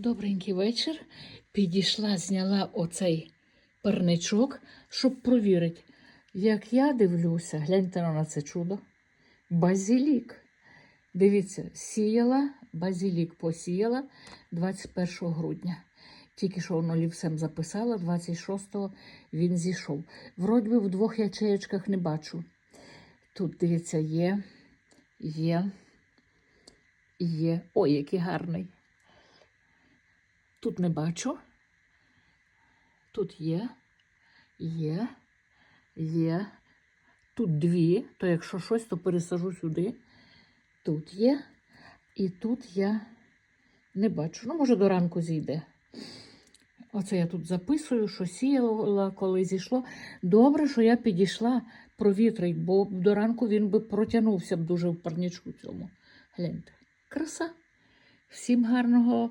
Добренький вечір. Підійшла, зняла оцей парничок, щоб провірити. Як я дивлюся, гляньте на це чудо. Базілік. Дивіться, сіяла, базілік посіяла 21 грудня. Тільки що воно лівсем записала, 26-го він зійшов. Вроді в двох ячеєчках не бачу. Тут, дивіться, є, є, є. Ой, який гарний. Тут не бачу. Тут є, є, є. Тут дві, то якщо щось, то пересажу сюди. Тут є. І тут я не бачу. Ну, може, до ранку зійде. Оце я тут записую, що сіяла, коли зійшло. Добре, що я підійшла провітрить, бо до ранку він би протягнувся б дуже в парнічку цьому. Гляньте. Краса. Всім гарного